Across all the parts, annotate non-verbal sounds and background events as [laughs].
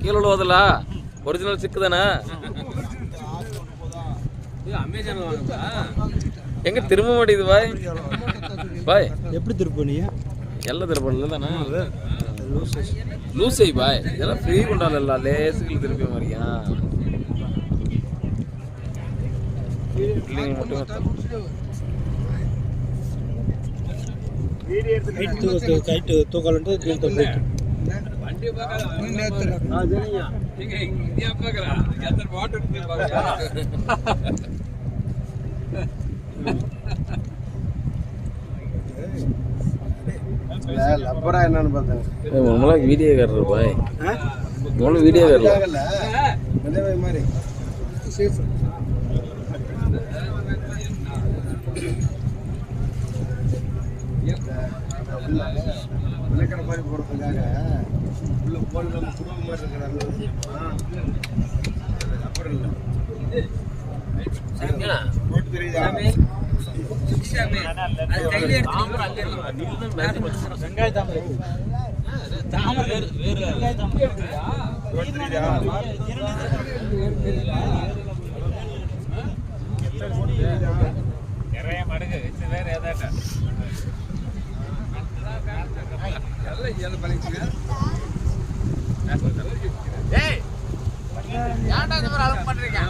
கீழே விழுவதில்லா ஒரிஜினல் சிக்கு தானே எங்க திரும்ப மாட்டேங்குது பாய்? பாய். எப்படி திருப்பணி எல்லாம் திருப்பணில தானே? லூசை. பாய். இதெல்லாம் ஃப்ரீ கொண்டாடல எல்லா லேசுக்கு திருப்பி மாதிரியா? பிள்ளைங்க கைட்டு தூக்காலன்ட்டு கீழே போயிட்டு. என்னன்னு பார்த்தேன் உங்களா வீடியோ காட்டுற பாய் உங்களும் வீடியோ அதே மாதிரி விளக்கிற மாதிரி போடுறதுக்காக உள்ள போன் நம்ம குடும்பம் மாதிரி இருக்கிறாங்க அப்புறம் இல்லை. போட்டு தெரியுதா? போட்டு தெரியுதா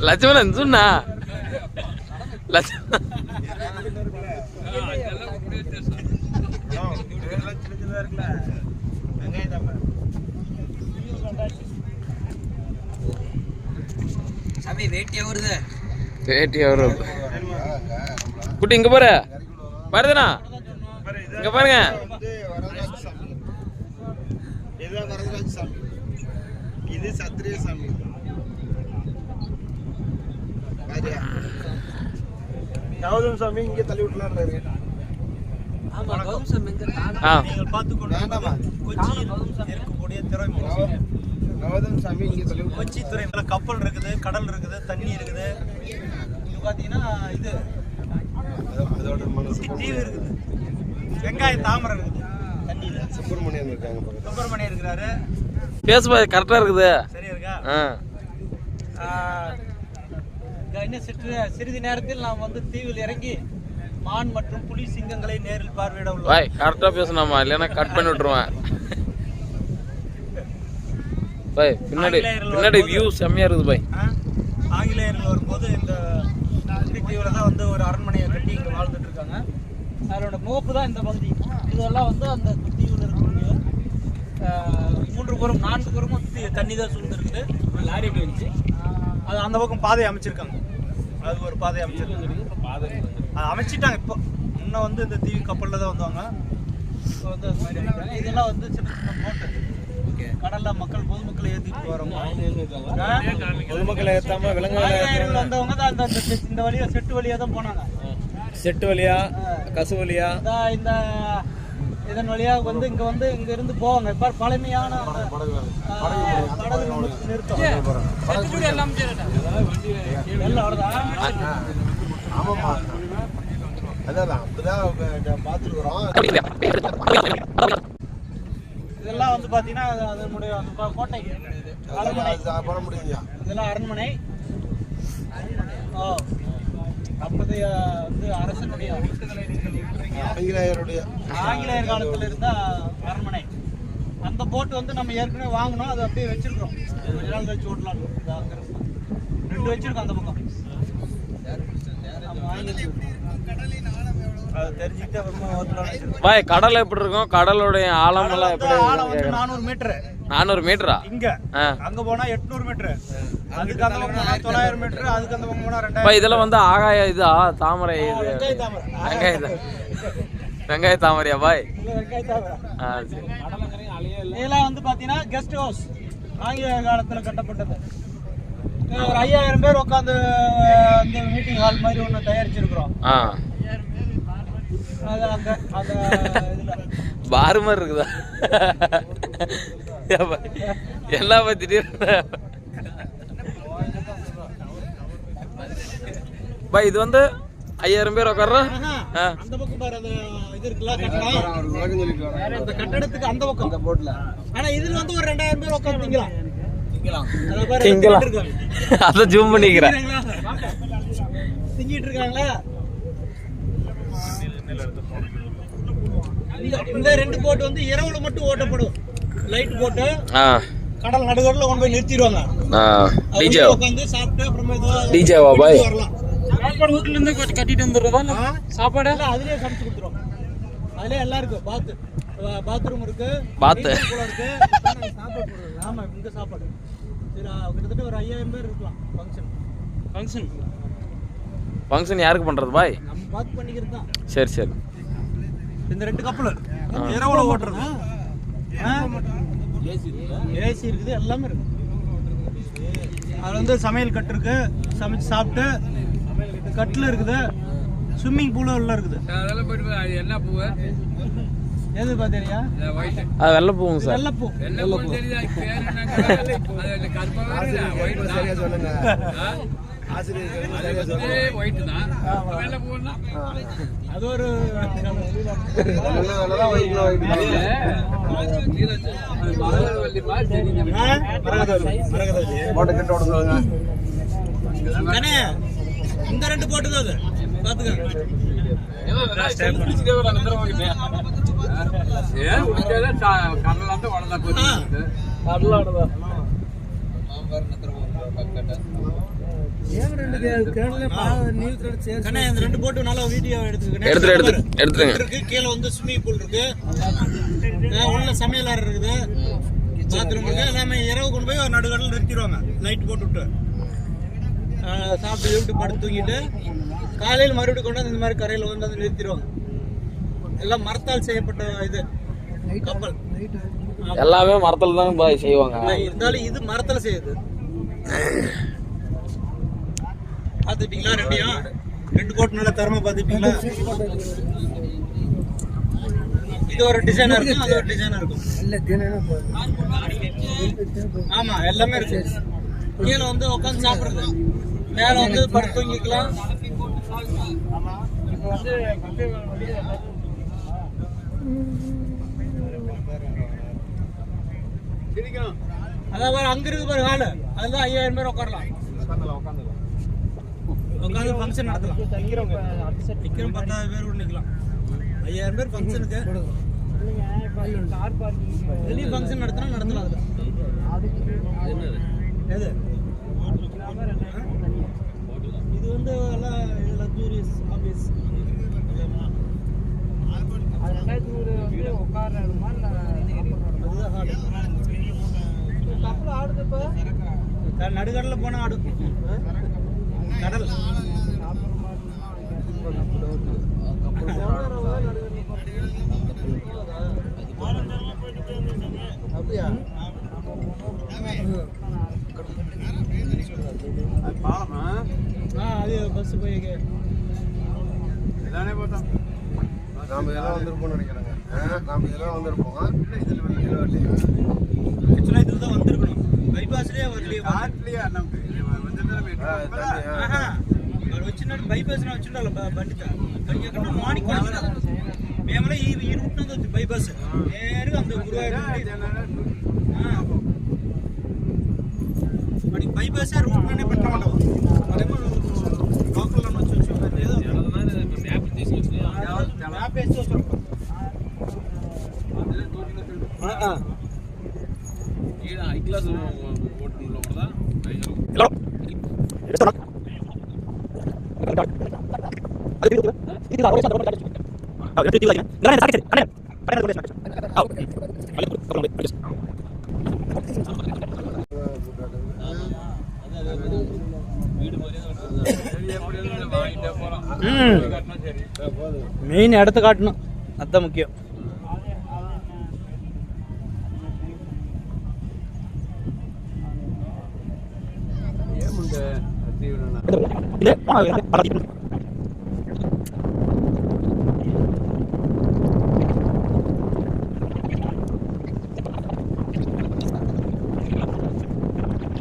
லட்சுமணன் சொன்னா? லட்சுமணன் இதெல்லாம் சின்ன சின்னதா இருக்குல்ல வெங்காயம் தான் சாமி வேட்டியா வருது வேட்டி அவரு. குட்டி இங்க பாரு. பாருதுண்ணா இங்க பாருங்க. இது சத்திரிய சாமி கௌதம் சாமி இங்கே தள்ளி விட்டுலாரு ஆமா கௌதம் சாமி இந்த ஆ நீங்கள் பார்த்து வேண்டாமா கொச்சியில் இருக்கக்கூடிய துறைமுகம் கௌதம் சாமி இங்கே துறைமுகம் கப்பல் இருக்குது கடல் இருக்குது தண்ணி இருக்குது. இங்க பாத்தீங்கன்னா இது. அதோட மனசு தீவு இருக்குது. வெங்காய தாமரை இருக்குது. தண்ணியில. சுப்பிரமணியன் இருக்காங்க சுப்பிரமணியம் இருக்கிறாரு. பேசு பாய் கரெக்டா இருக்குது. சரியா இருக்கா? இன்னும் சிற்று சிறிது நேரத்தில் நாம் வந்து தீவில் இறங்கி மான் மற்றும் புலி சிங்கங்களை நேரில் பார்வையிட உள்ளோம். பாய் கரெக்டா பேசணுமா இல்லைன்னா கட் பண்ணி விட்டுருவேன். பாய் பின்னாடி பின்னாடி வியூ செம்மையா இருக்குது பாய்? ஆங்கிலேயர்கள் வரும்போது இந்த தீவில் தான் வந்து ஒரு அரண்மனையை கட்டி இங்கே வாழ்ந்துட்டு இருக்காங்க அதோட முகப்பு தான் இந்த பகுதி. இதெல்லாம் வந்து அந்த தீவில் இருக்கக்கூடிய மூன்று புறம் நான்கு புறமும் தண்ணி தான் சூழ்ந்துருக்குது. லாரி வந்துச்சு. அது அந்த பக்கம் பாதை அமைச்சிருக்காங்க. அது ஒரு பாதை அமைச்சிருக்காங்க. அது அமைச்சிட்டாங்க இப்போ. முன்ன வந்து இந்த தீவு கப்பலில் தான் வந்தாங்க இப்போ வந்து. இதெல்லாம் வந்து சின்ன சின்ன போட்டு கடல்ல மக்கள் பொதுமக்களை ஏற்றிட்டு வரவங்க பொதுமக்களை ஏத்தாம ஆங்கிலேயர்கள் வந்தவங்க தான் அந்த இந்த- இந்த வழியா செட்டு வழியா தான் போனாங்க. செட்டு வழியா கசு வழியா? இந்த- இந்த இதன் வழியா வந்து இங்க வந்து இங்க இருந்து போவாங்க. இப்ப பழமையான நிறுத்தம். எல்லாம் வருதா? அதான் அப்படிதான் பார்த்துருக்குறோம் இதெல்லாம் வந்து பார்த்தீங்கன்னா அது- அதனுடைய கோட்டை இதெல்லாம் அரண்மனை. ஓ அப்போதைய வந்து அரசனுடைய ஆங்கிலேயருடைய. ஆங்கிலேயர் காலத்துல இருந்த அரண்மனை. அந்த போட் வந்து நம்ம ஏற்கனவே வாங்கினோம் அது அப்படியே வச்சிருக்கோம் கொஞ்ச நாள் கழிச்சு ஓட்டலாம். ரெண்டு வச்சிருக்கோம் அந்த பக்கம். பாய் கடல் எப்படி இருக்கும்? கடலுடைய ஆழம் எல்லாம் எப்படி ஆழம் வந்து. நானூறு மீட்டர். நானூறு மீட்டரா? இங்க. ஆ. அங்க போனா எட்நூறு மீட்டர். அதுக்கு அந்த பக்கம் போனா தொள்ளாயிரம் மீட்டர். அதுக்கு அந்த பக்கம் போனா ரெண்டாயிரம் இதெல்லாம் வந்து ஆகாய இதா? தாமரை இது. வெங்காய தாமரை. வெங்காய தாமரையா பாய்? வெங்காய தாமரை. ஆ சரி. இதெல்லாம் வந்து பாத்தீங்கன்னா கெஸ்ட் ஹவுஸ் ஆங்கிலேய காலத்துல கட்டப்பட்டது. இது ஒரு ஐயாயிரம் பேர் உட்காந்து இந்த மீட்டிங் ஹால் மாதிரி ஒன்று தயாரிச்சிருக்கிறோம் ஆ அது அங்க அந்த இதுல பாரு மாதிரி இருக்குதா? பாய் திடீர்னு பாய் இது வந்து ஐயாயிரம் பேர் உட்கார்றோம் அந்த பக்கம் பாரு அந்த இது இருக்குல்ல கட்டடம்? அந்த கட்டடத்துக்கு அந்த பக்கம். போட்ல ஆனா இதுல வந்து ஒரு ரெண்டாயிரம் பேர் உட்காந்து திங்கலாம். அதை பாரு, திங்கலாம். திங்கிட்டு இருக்காங்க. அதை ஜூம் பண்ணிக்கிறேன்? திங்கிட்டு இருக்காங்களா? இந்த- இந்த ரெண்டு போட் வந்து இரவுல மட்டும் ஓட்டப்படும். லைட் போட்டு கடல் நடுகடல கொண்டு போய் நிறுத்திடுவாங்க. ஆ. டிஜே உட்காந்து சாப்பிட்டு அப்புறமா ஏதோ டிஜேவா பாய் வரலாம். சாப்பாடு வீட்டுல இருந்து கட்டிட்டு வந்துடுறதா? சாப்பாடு? அதுலயே சமைச்சு கொடுத்துருவோம் அதுலயே எல்லாம் இருக்கு. பாத்து பாத்ரூம் இருக்கு. பாத்து. இருக்கு. சாப்பாடு ஆமா இங்க சாப்பாடு. கிட்டத்தட்ட ஒரு ஐயாயிரம் பேர் இருக்கலாம் ஃபங்க்ஷன் ஃபங்க்ஷன் ஃபங்க்ஷன் யாருக்கு பண்றது பாய் நம்ம பார்த்து பண்ணிக்கிறது தான். சரி சரி. இந்த ரெண்டு கப்பல் இரவுல ஓட்டுறது. ஏசி இருக்குது எல்லாமே இருக்கு. அதுல வந்து சமையல் கட்டு இருக்கு சமைச்சு சாப்பிட்டு கட்டில் இருக்குது ஸ்விம்மிங் பூலும் உள்ள இருக்குது. அதெல்லாம் போயிட்டு என்ன பூ? எது பாத்தீங்க அது வெள்ளை போங்க சார். வெள்ளப்பூ சரியா சொல்லுங்க ஆசிரியர் சரியா சொல்லுங்க. அது ஒரு போட்டு இந்த ரெண்டு போட்டு தான் அது பாத்துக்க கண்ணே எடுத்துரு எடுத்து எடுத்துருங்க. கீழே வந்து ஸ்விம்மிங் பூல் இருக்கு உள்ள சமையல் அறை இருக்குது பாத்ரூம் இருக்கு எல்லாமே இரவு கொண்டு போய் ஒரு நடுக்கடல நிறுத்திடுவாங்க லைட் போட்டு விட்டு அஹ் சாப்பிட்டு சாப்பிட்டு படுத்து தூங்கிட்டு காலையில் மறுபடியும் கொண்டு வந்து இந்த மாதிரி கரையில் வந்து வந்து நிறுத்திடுவாங்க எல்லாம் மரத்தால் செய்யப்பட்ட இது கப்பல் எல்லாமே மரத்துல தான் செய்வாங்க. இருந்தாலும் இது மரத்துல செய்யுது பாத்துட்டீங்களா ரெண்டையும்? ரெண்டு கோட் நல்ல தரமா பாத்துட்டீங்களா இது ஒரு டிசைனா இருக்கும் அது ஒரு டிசைனா இருக்கும். ஆமா எல்லாமே இருக்கு. கீழே வந்து உட்காந்து சாப்பிடுறது. மேல வந்து படுத்து தூங்கிக்கலாம். அதான் பாரு அங்க இருக்கு பாரு ஹாலு அதுதான் ஐயாயிரம் பேர் உட்காரலாம். உட்காந்து ஃபங்க்ஷன் நடத்தலாம். நிக்கிறோம் பத்தாவது பேர் கூட நிக்கலாம். ஐயாயிரம் பேர் ஃபங்க்ஷனுக்கு வெளியே ஃபங்க்ஷன் நடத்தினா நடத்தலாம் அதுல. எது? இது வந்து எல்லாம் லக்ஸூரியஸ் ஆஃபீஸ் நடுக்கடல போனா ஆடும் கடல். அப்படியா? ஆ அது பஸ் போய் நாம இதெல்லாம் வந்திருப்போம்னு நினைக்கிறேங்க. ஆ, நாம இதெல்லாம் வந்திருப்போம்? இதில் இதில் வரலையே ஆக்சுவலாக இதில் தான் வந்திருக்கணும். బైపాస్లే వదిలే కాట్లియా నమ్కి వందల మీటర్ ఆహా వాడు వచ్చినాడు బైపాస్ నా వచ్చిండాలి బండిత బండి ఎక్కడ మార్నింగ్ మేమలే ఈ ఈ రూట్ నుండి వచ్చి బైపాస్ నేరుగా అంత గురువాయూరు వాడికి బైపాస్ రూట్ నుండి పెట్టమంటావు మరేమో లోకల్లో నుంచి వచ్చి ఏదో మ్యాప్ తీసుకొచ్చి మ్యాప్ వేసి వస్తాం மெயின் இடத்த காட்டணும். அதுதான் முக்கியம். இது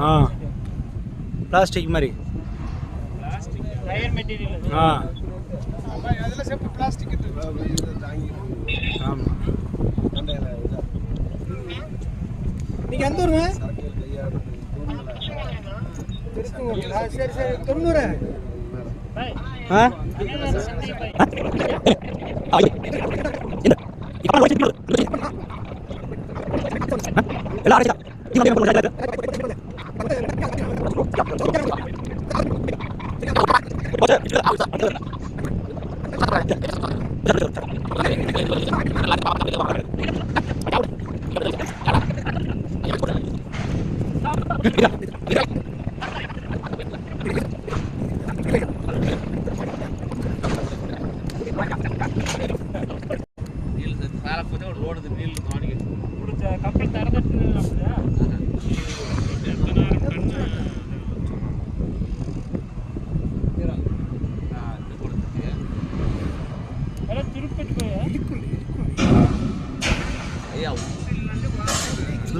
ஆ பிளாஸ்டிக் மாதிரி ஆ நீங்கள் எந்த ஊருங்க சரி சரி தொண்ணூறு ஆ ಎಲ್ಲ ಆಡಿಸಿದ Terima kasih.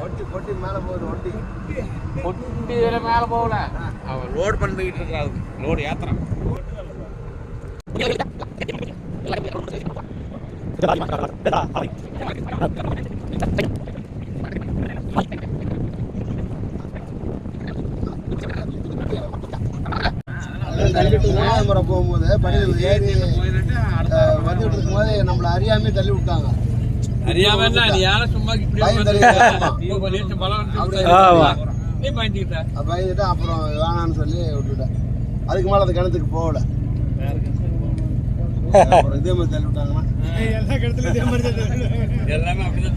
ஒட்டி பொட்டி மேலே போகுது வண்டி மேல போகல அவன் லோடு பண்ணிக்கிட்டு இருக்காது லோடு ஏத்துறான் இருக்க? இப்போ கொஞ்சம் பலம் வந்து ஆமா. நீ பயந்துக்கிட்ட? அப்ப பயந்துட்டு அப்புறம் வேணாம்னு சொல்லி விட்டுட்டேன். அதுக்கு மேலே அந்த கிணத்துக்கு போகல. அப்புறம் இதே மாதிரி தள்ளி விட்டாங்கன்னா. எல்லாமே அப்படிதான்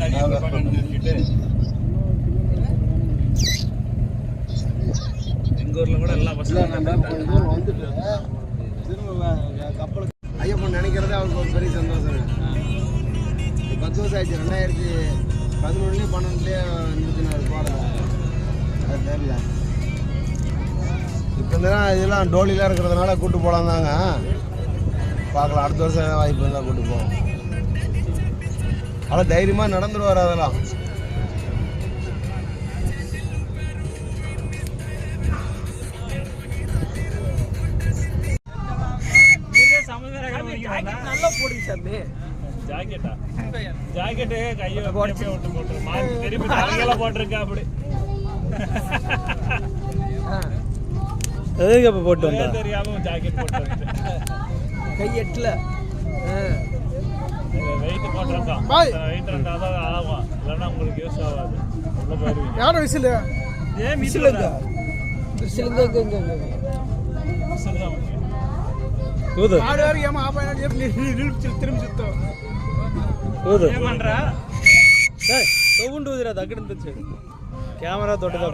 வந்துட்டு திரும்ப வ- கப்பலுக்கு ஐயப்பன் நினைக்கிறதே அவருக்கு ஒரு பெரிய சந்தோஷம். பத்து வருஷம் ஆயிடுச்சு. ரெண்டாயிரத்தி பதினொன்றுலேயே பன்னெண்டுலேயே நிறுத்தினார் போகிறத அது தெரியல. இப்போ இந்த இதெல்லாம் டோலிலாம் இருக்கிறதுனால கூட்டு போகலாம் தாங்க பார்க்கலாம். அடுத்த வருஷம் வாய்ப்பு இருந்தால் கூட்டு போவோம். ஆனால் தைரியமாக நடந்துருவார் அதெல்லாம். நல்லா போடுங்க சாமி. ஜாக்கெட்டா? ஜாக்கெட்டு கையை அப்படியே விட்டு போட்டுரு. மாத்தி திருப்பி தலையில போட்டிருக்க அப்படி. எதுக்கு அப்போ போட்டு ஒரே தெரியாம ஜாக்கெட் போட்டு கை எட்டல. வெயிட் போட்டிருக்கான். வெயிட் ரெண்டா தான் ஆகும். இல்லைன்னா உங்களுக்கு யூஸ் ஆகாது. உள்ள போயிருவீங்க யாரும் விசில்? ஏன் விசில் எங்க? விசில் தான் కూదు ఆడవారికి ఏమో ఆపైనా చెప్పి తిరిగి చూస్తావు కూదు ఏమనరా తవ్వుండు ఊదిరా దగ్గర తెచ్చాడు కెమెరా దొడ్డదా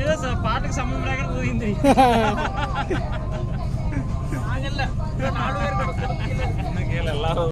ఏదో సార్ పాటకు సంబంధం లేకుండా ఊదింది. [laughs]